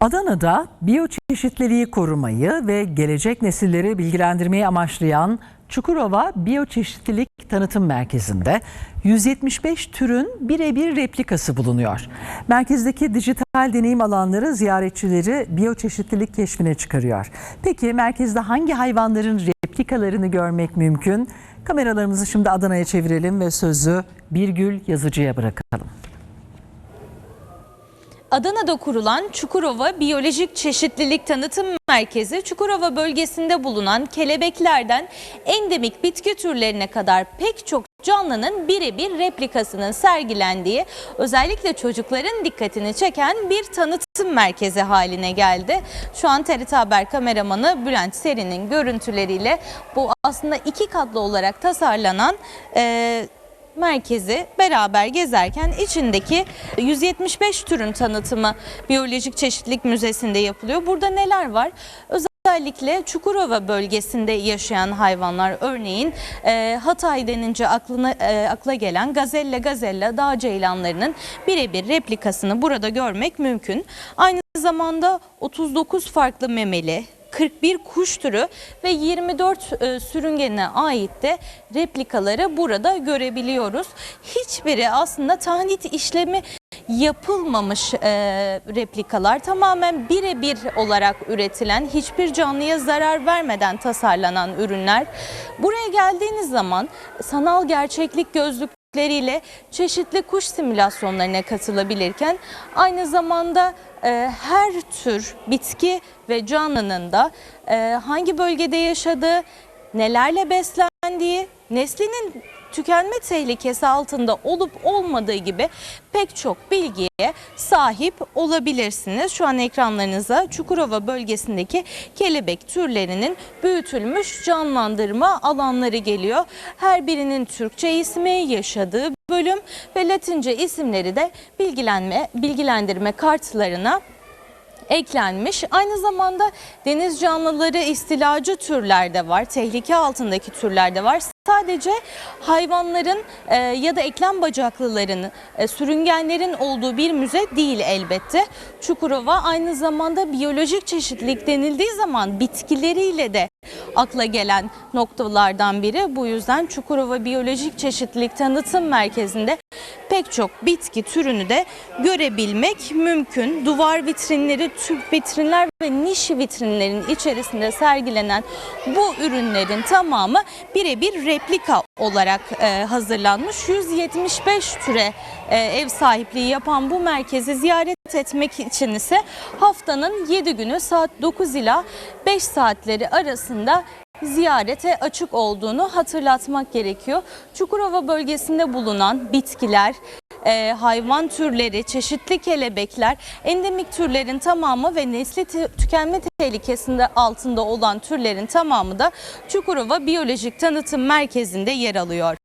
Adana'da biyoçeşitliliği korumayı ve gelecek nesilleri bilgilendirmeyi amaçlayan Çukurova Biyoçeşitlilik Tanıtım Merkezi'nde 175 türün birebir replikası bulunuyor. Merkezdeki dijital deneyim alanları ziyaretçileri biyoçeşitlilik keşfine çıkarıyor. Peki merkezde hangi hayvanların replikalarını görmek mümkün? Kameralarımızı şimdi Adana'ya çevirelim ve sözü Birgül Yazıcı'ya bırakalım. Adana'da kurulan Çukurova Biyolojik Çeşitlilik Tanıtım Merkezi, Çukurova bölgesinde bulunan kelebeklerden endemik bitki türlerine kadar pek çok canlının birebir replikasının sergilendiği, özellikle çocukların dikkatini çeken bir tanıtım merkezi haline geldi. Şu an TRT Haber kameramanı Bülent Seri'nin görüntüleriyle bu aslında iki katlı olarak tasarlanan e, merkezi beraber gezerken içindeki 175 türün tanıtımı Biyolojik Çeşitlilik Müzesi'nde yapılıyor. Burada neler var? Özellikle Çukurova bölgesinde yaşayan hayvanlar örneğin e, Hatay denince aklına e, akla gelen gazelle gazella dağ ceylanlarının birebir replikasını burada görmek mümkün. Aynı zamanda 39 farklı memeli 41 kuş türü ve 24 e, sürüngenine ait de replikaları burada görebiliyoruz. Hiçbiri aslında tahnit işlemi yapılmamış e, replikalar tamamen birebir olarak üretilen hiçbir canlıya zarar vermeden tasarlanan ürünler. Buraya geldiğiniz zaman sanal gerçeklik gözlükleriyle çeşitli kuş simülasyonlarına katılabilirken aynı zamanda e, her tür bitki ve canlının da e, hangi bölgede yaşadığı, nelerle beslendiği, neslinin tükenme tehlikesi altında olup olmadığı gibi pek çok bilgiye sahip olabilirsiniz. Şu an ekranlarınıza Çukurova bölgesindeki kelebek türlerinin büyütülmüş canlandırma alanları geliyor. Her birinin Türkçe ismi, yaşadığı bölüm ve Latince isimleri de bilgilenme, bilgilendirme kartlarına eklenmiş. Aynı zamanda deniz canlıları istilacı türlerde var, tehlike altındaki türlerde var. Sadece hayvanların e, ya da eklem bacaklıların, e, sürüngenlerin olduğu bir müze değil elbette. Çukurova aynı zamanda biyolojik çeşitlilik denildiği zaman bitkileriyle de akla gelen noktalardan biri. Bu yüzden Çukurova Biyolojik Çeşitlilik Tanıtım Merkezi'nde pek çok bitki türünü de görebilmek mümkün. Duvar vitrinleri, tüp vitrinler ve niş vitrinlerin içerisinde sergilenen bu ürünlerin tamamı birebir replika olarak e, hazırlanmış. 175 türe e, ev sahipliği yapan bu merkezi ziyaret etmek için ise haftanın 7 günü saat 9 ila 5 saatleri arasında ziyarete açık olduğunu hatırlatmak gerekiyor. Çukurova bölgesinde bulunan bitkiler, e, hayvan türleri, çeşitli kelebekler, endemik türlerin tamamı ve nesli tükenme tehlikesinde altında olan türlerin tamamı da Çukurova Biyolojik Tanıtım Merkezi'nde yer alıyor.